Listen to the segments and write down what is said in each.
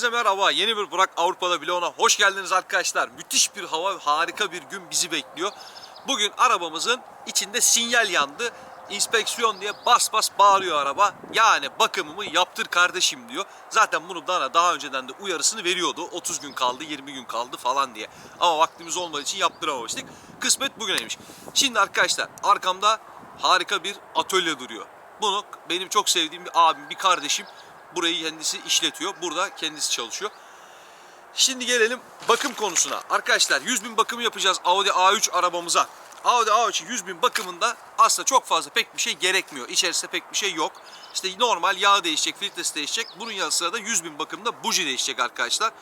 Herkese merhaba. Yeni bir Burak Avrupa'da bloğuna hoş geldiniz arkadaşlar. Müthiş bir hava, harika bir gün bizi bekliyor. Bugün arabamızın içinde sinyal yandı. İnspeksiyon diye bas bas bağırıyor araba. Yani bakımımı yaptır kardeşim diyor. Zaten bunu bana daha önceden de uyarısını veriyordu. 30 gün kaldı, 20 gün kaldı falan diye. Ama vaktimiz olmadığı için yaptıramamıştık. Kısmet bugüneymiş. Şimdi arkadaşlar arkamda harika bir atölye duruyor. Bunu benim çok sevdiğim bir abim, bir kardeşim burayı kendisi işletiyor. Burada kendisi çalışıyor. Şimdi gelelim bakım konusuna. Arkadaşlar 100 bin bakım yapacağız Audi A3 arabamıza. Audi A3'ün 100 bin bakımında aslında çok fazla pek bir şey gerekmiyor. İçerisinde pek bir şey yok. İşte normal yağ değişecek, filtresi değişecek. Bunun yanı sıra da 100 bin bakımda buji değişecek arkadaşlar.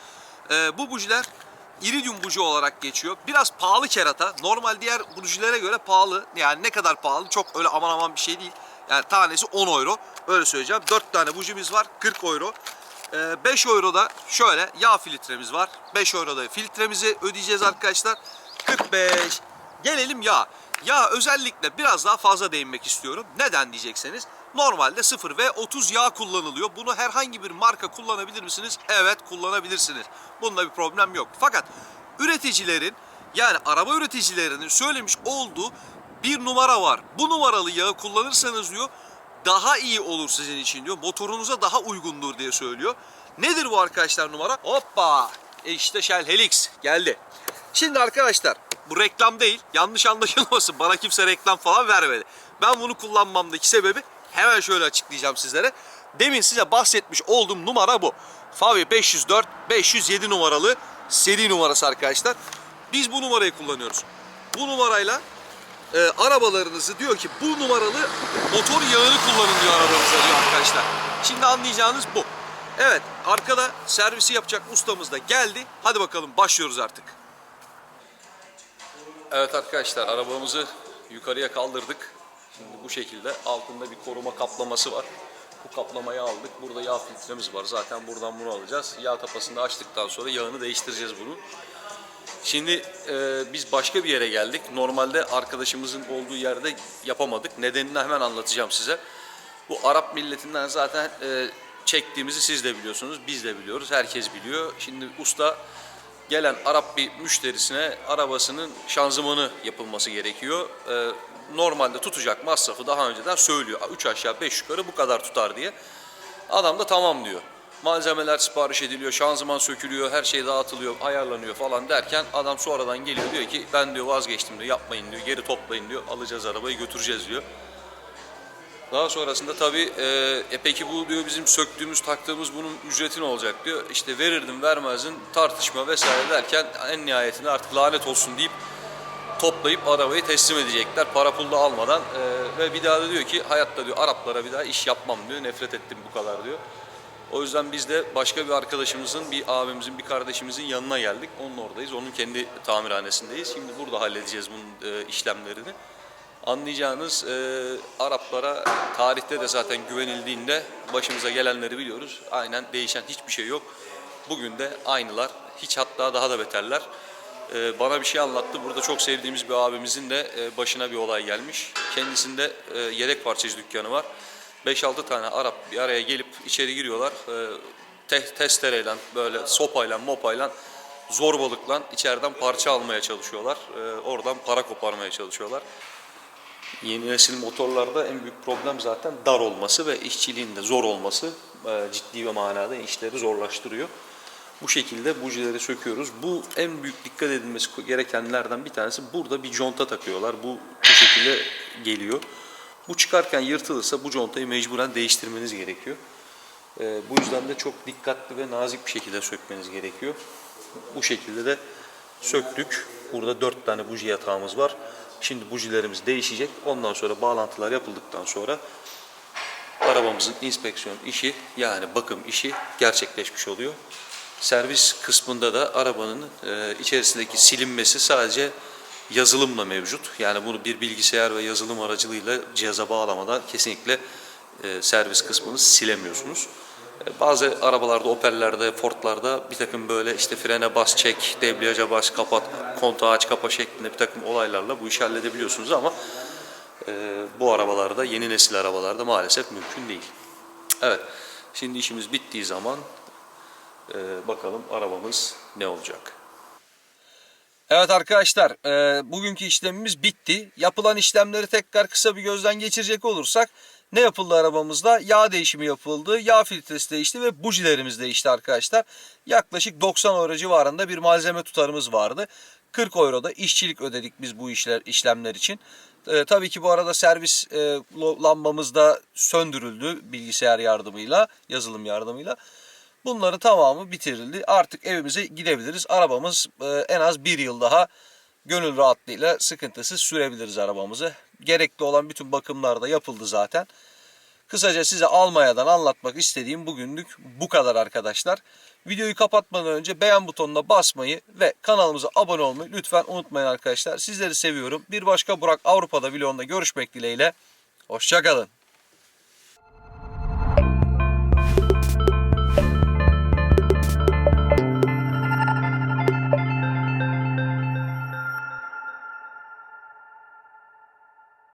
Ee, bu bujiler iridium buji olarak geçiyor. Biraz pahalı kerata. Normal diğer bujilere göre pahalı. Yani ne kadar pahalı? Çok öyle aman aman bir şey değil. Yani tanesi 10 euro. Öyle söyleyeceğim. 4 tane bujimiz var. 40 euro. Ee, 5 euro da şöyle yağ filtremiz var. 5 euro da filtremizi ödeyeceğiz arkadaşlar. 45. Gelelim yağ. Yağ özellikle biraz daha fazla değinmek istiyorum. Neden diyecekseniz. Normalde 0 ve 30 yağ kullanılıyor. Bunu herhangi bir marka kullanabilir misiniz? Evet kullanabilirsiniz. Bunda bir problem yok. Fakat üreticilerin yani araba üreticilerinin söylemiş olduğu bir numara var. Bu numaralı yağı kullanırsanız diyor daha iyi olur sizin için diyor. Motorunuza daha uygundur diye söylüyor. Nedir bu arkadaşlar numara? Hoppa! E işte Shell Helix geldi. Şimdi arkadaşlar bu reklam değil. Yanlış anlaşılmasın. Bana kimse reklam falan vermedi. Ben bunu kullanmamdaki sebebi hemen şöyle açıklayacağım sizlere. Demin size bahsetmiş olduğum numara bu. Favi 504 507 numaralı seri numarası arkadaşlar. Biz bu numarayı kullanıyoruz. Bu numarayla e, arabalarınızı diyor ki bu numaralı motor yağını kullanın diyor arabanıza diyor arkadaşlar. Şimdi anlayacağınız bu. Evet arkada servisi yapacak ustamız da geldi. Hadi bakalım başlıyoruz artık. Evet arkadaşlar arabamızı yukarıya kaldırdık. Şimdi bu şekilde altında bir koruma kaplaması var. Bu kaplamayı aldık. Burada yağ filtremiz var. Zaten buradan bunu alacağız. Yağ tapasını açtıktan sonra yağını değiştireceğiz bunu. Şimdi e, biz başka bir yere geldik. Normalde arkadaşımızın olduğu yerde yapamadık. Nedenini hemen anlatacağım size. Bu Arap milletinden zaten e, çektiğimizi siz de biliyorsunuz, biz de biliyoruz, herkes biliyor. Şimdi usta gelen Arap bir müşterisine arabasının şanzımanı yapılması gerekiyor. E, normalde tutacak masrafı daha önceden söylüyor. 3 aşağı 5 yukarı bu kadar tutar diye. Adam da tamam diyor. Malzemeler sipariş ediliyor, şanzıman sökülüyor, her şey dağıtılıyor, ayarlanıyor falan derken adam sonradan geliyor diyor ki ben diyor vazgeçtim diyor, yapmayın diyor, geri toplayın diyor, alacağız arabayı götüreceğiz diyor. Daha sonrasında tabii e, e peki bu diyor bizim söktüğümüz taktığımız bunun ücreti ne olacak diyor. İşte verirdim vermezdin tartışma vesaire derken en nihayetinde artık lanet olsun deyip toplayıp arabayı teslim edecekler para pul da almadan E, ve bir daha da diyor ki hayatta diyor Araplara bir daha iş yapmam diyor nefret ettim bu kadar diyor. O yüzden biz de başka bir arkadaşımızın, bir abimizin, bir kardeşimizin yanına geldik. Onun oradayız. Onun kendi tamirhanesindeyiz. Şimdi burada halledeceğiz bunun e, işlemlerini. Anlayacağınız e, Araplara tarihte de zaten güvenildiğinde başımıza gelenleri biliyoruz. Aynen değişen hiçbir şey yok. Bugün de aynılar. Hiç hatta daha da beterler. E, bana bir şey anlattı. Burada çok sevdiğimiz bir abimizin de e, başına bir olay gelmiş. Kendisinde e, yedek parçacı dükkanı var. 5-6 tane Arap bir araya gelip içeri giriyorlar. E, te- testereyle, böyle sopayla, mopayla, zorbalıkla içeriden parça almaya çalışıyorlar. E, oradan para koparmaya çalışıyorlar. Yeni nesil motorlarda en büyük problem zaten dar olması ve işçiliğin de zor olması e, ciddi bir manada işleri zorlaştırıyor. Bu şekilde bujileri söküyoruz. Bu en büyük dikkat edilmesi gerekenlerden bir tanesi burada bir conta takıyorlar. Bu bu şekilde geliyor. Bu çıkarken yırtılırsa bu contayı mecburen değiştirmeniz gerekiyor. E, bu yüzden de çok dikkatli ve nazik bir şekilde sökmeniz gerekiyor. Bu şekilde de söktük. Burada dört tane buji yatağımız var. Şimdi bujilerimiz değişecek. Ondan sonra bağlantılar yapıldıktan sonra arabamızın inspeksiyon işi yani bakım işi gerçekleşmiş oluyor. Servis kısmında da arabanın e, içerisindeki silinmesi sadece yazılımla mevcut. Yani bunu bir bilgisayar ve yazılım aracılığıyla cihaza bağlamadan kesinlikle e, servis kısmını silemiyorsunuz. E, Bazı arabalarda, Opel'lerde, Ford'larda bir takım böyle işte frene bas, çek, debriyaja bas, kapat, kontağı aç, kapa şeklinde bir takım olaylarla bu işi halledebiliyorsunuz ama e, bu arabalarda, yeni nesil arabalarda maalesef mümkün değil. Evet, şimdi işimiz bittiği zaman Ee, bakalım arabamız ne olacak. Evet arkadaşlar e, bugünkü işlemimiz bitti. Yapılan işlemleri tekrar kısa bir gözden geçirecek olursak ne yapıldı arabamızda? Yağ değişimi yapıldı, yağ filtresi değişti ve bujilerimiz değişti arkadaşlar. Yaklaşık 90 euro civarında bir malzeme tutarımız vardı. 40 euro da işçilik ödedik biz bu işler işlemler için. E, tabii ki bu arada servis e, lambamız da söndürüldü bilgisayar yardımıyla, yazılım yardımıyla. Bunların tamamı bitirildi. Artık evimize gidebiliriz. Arabamız e, en az bir yıl daha gönül rahatlığıyla sıkıntısız sürebiliriz arabamızı. Gerekli olan bütün bakımlar da yapıldı zaten. Kısaca size Almanya'dan anlatmak istediğim bugünlük bu kadar arkadaşlar. Videoyu kapatmadan önce beğen butonuna basmayı ve kanalımıza abone olmayı lütfen unutmayın arkadaşlar. Sizleri seviyorum. Bir başka Burak Avrupa'da vlogunda görüşmek dileğiyle. Hoşçakalın.